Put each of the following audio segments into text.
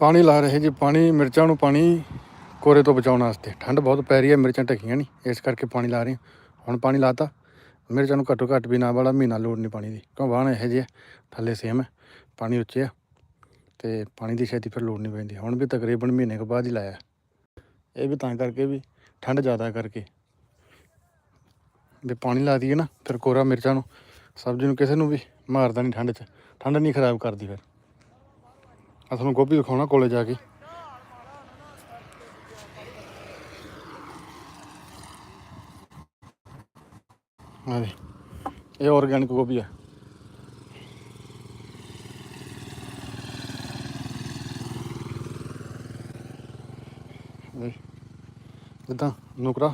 ਪਾਣੀ ਲਾ ਰਹੇ ਜੀ ਪਾਣੀ ਮਿਰਚਾਂ ਨੂੰ ਪਾਣੀ ਕੋਰੇ ਤੋਂ ਬਚਾਉਣ ਵਾਸਤੇ। ਠੰਡ ਬਹੁਤ ਪੈ ਰਹੀ ਹੈ ਮਿਰਚਾਂ ਢੱਕੀਆਂ ਨਹੀਂ ਇਸ ਕਰਕੇ ਪਾਣੀ ਲਾ ਰਹੇ ਹੁਣ ਪਾਣੀ ਲਾਤਾ ਮਿਰਚਾਂ ਨੂੰ ਘੱਟੋ ਘੱਟ ਵੀ ਨਾ ਵਾਲਾ ਮਹੀਨਾ ਲੋੜ ਨਹੀਂ ਪਾਣੀ ਦੀ। ਕਿਉਂ ਵਾਹਣ ਇਹੋ ਜਿਹੇ ਆ, ਥੱਲੇ ਸੇਮ ਹੈ ਪਾਣੀ ਉੱਚੇ ਆ ਤੇ ਪਾਣੀ ਦੀ ਛੇਤੀ ਫਿਰ ਲੋੜ ਨਹੀਂ ਪੈਂਦੀ। ਹੁਣ ਵੀ ਤਕਰੀਬਨ ਮਹੀਨੇ ਕੁ ਬਾਅਦ ਹੀ ਲਾਇਆ। ਇਹ ਵੀ ਤਾਂ ਕਰਕੇ ਵੀ ਠੰਡ ਜ਼ਿਆਦਾ ਕਰਕੇ। ਵੀ ਪਾਣੀ ਲਾ ਦਈਏ ਨਾ ਫਿਰ ਕੋਰਾ ਮਿਰਚਾਂ ਨੂੰ ਸਬਜ਼ੀ ਨੂੰ ਕਿਸੇ ਨੂੰ ਵੀ ਮਾਰਦਾ ਨਹੀਂ ਠੰਡ 'ਚ। ਠੰਡ ਨਹੀਂ ਖਰਾਬ ਕਰਦੀ ਫਿਰ। ਆ ਤੁਹਾਨੂੰ ਗੋਭੀ ਦਿਖਾਉਣਾ ਕੋਲੇ ਜਾ ਕੇ। ਆ ਦੇ ਇਹ ਆਰਗੈਨਿਕ ਗੋਭੀ ਆ। ਜਿੱਦਾਂ ਨੁਕਰਾ।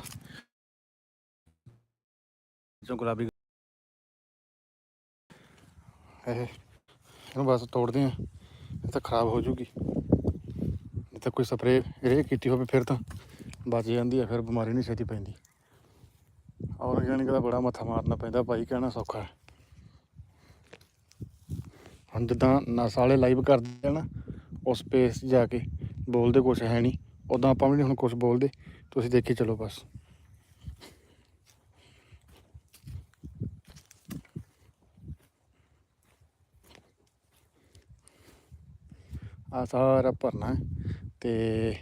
ਜੋ ਗੁਲਾਬੀ ਇਹ ਇਹਨੂੰ ਬਸ ਤੋੜਦੇ ਆ। ਇਹ ਤਾਂ ਖਰਾਬ ਹੋ ਜੂਗੀ। ਜੇ ਤਾਂ ਕੋਈ ਸਪਰੇ ਇਹ ਕੀਤੀ ਹੋਵੇ ਫਿਰ ਤਾਂ ਬਚ ਜਾਂਦੀ ਹੈ ਫਿਰ ਬਿਮਾਰੀ ਨਹੀਂ ਛੇਤੀ ਪੈਂਦੀ। ਆਰਗੈਨਿਕ ਦਾ ਬੜਾ ਮੱਥਾ ਮਾਰਨਾ ਪੈਂਦਾ, ਭਾਈ ਕਹਿਣਾ ਸੌਖਾ ਹੈ। ਹੁਣ ਜਿੱਦਾਂ ਨਸ ਵਾਲੇ ਲਾਈਵ ਕਰਦੇ ਆ ਨਾ, ਉਸ ਸਪੇਸ 'ਚ ਜਾ ਕੇ ਬੋਲਦੇ ਕੁਛ ਹੈ ਨਹੀਂ। ਉਦਾਂ ਆਪਾਂ ਵੀ ਨਹੀਂ ਹੁਣ ਕੁਛ ਬੋਲਦੇ, ਤੁਸੀਂ ਦੇਖੀ ਚਲੋ ਬਸ। ਆ ਸਾਰਾ ਭਰਨਾ ਹੈ ਤੇ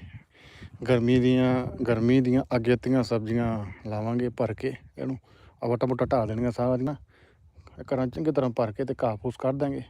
ਗਰਮੀ ਦੀਆਂ ਗਰਮੀ ਦੀਆਂ ਅਗੇਤੀਆਂ ਸਬਜ਼ੀਆਂ ਲਾਵਾਂਗੇ ਭਰ ਕੇ ਇਹਨੂੰ ਆਵਟਾ ਮੋਟਾ ਢਾ ਦੇਣੀਆਂ ਸਾਰੀਆਂ। ਘਰਾਂ ਚੰਗੀ ਤਰ੍ਹਾਂ ਭਰ ਕੇ ਤੇ ਘਾਹ ਫੂਸ ਕੱਢ ਦਾਂਗੇ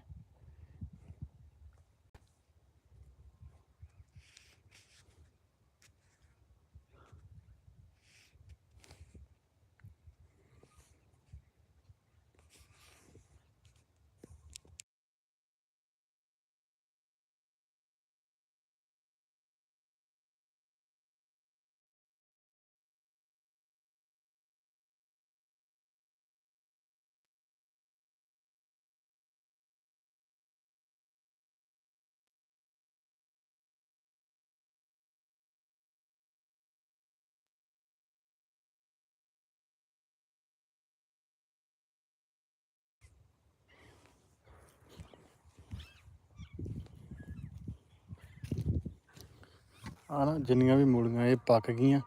ਆ ਨਾ ਜਿੰਨੀਆਂ ਵੀ ਮੂਲੀਆਂ ਇਹ ਪੱਕ ਗਈਆਂ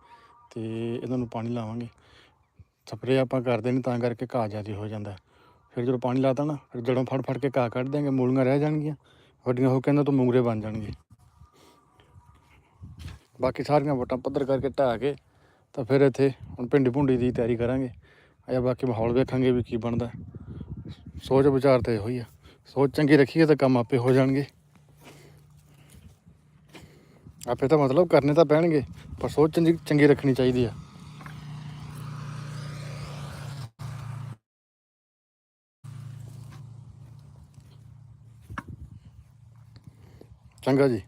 ਤੇ ਇਹਨਾਂ ਨੂੰ ਪਾਣੀ ਲਾਵਾਂਗੇ। ਸਪਰੇਅ ਆਪਾਂ ਕਰਦੇ ਨਹੀਂ ਤਾਂ ਕਰਕੇ ਘਾਹ ਜ਼ਿਆਦਾ ਹੋ ਜਾਂਦਾ। ਫਿਰ ਜਦੋਂ ਪਾਣੀ ਲਾਤਾ ਨਾ, ਫਿਰ ਜੜੋਂ ਫੜ ਫੜ ਕੇ ਘਾਹ ਕੱਢ ਦਿਆਂਗੇ, ਮੂਲੀਆਂ ਰਹਿ ਜਾਣਗੀਆਂ। ਵੱਡੀਆਂ ਹੋ ਕੇ ਇਹਨਾਂ ਤੋਂ ਮੂੰਗਰੇ ਬਣ ਜਾਣਗੇ। ਬਾਕੀ ਸਾਰੀਆਂ ਵਟਾਂ ਪੱਧਰ ਕਰਕੇ ਢਾਹ ਕੇ ਤਾਂ ਫਿਰ ਇੱਥੇ ਹੁਣ ਭਿੰਡੀ ਭੁੰਡੀ ਦੀ ਤਿਆਰੀ ਕਰਾਂਗੇ। ਅਜਾ ਬਾਕੀ ਮਾਹੌਲ ਵੇਖਾਂਗੇ ਵੀ ਕੀ ਬਣਦਾ। ਸੋਚ ਵਿਚਾਰ ਤੇ ਇਹੋ ਹੀ ਆ। ਸੋਚ ਚੰਗੀ ਰੱਖੀਏ ਤਾਂ ਕੰਮ ਆਪੇ ਹੋ ਜਾਣਗੇ। ਆਪੇ ਤਾਂ ਮਤਲਬ ਕਰਨੇ ਤਾਂ ਪੈਣਗੇ, ਪਰ ਸੋਚ ਚੰਗੀ ਚੰਗੀ ਰੱਖਣੀ ਚਾਹੀਦੀ ਆ। ਚੰਗਾ ਜੀ।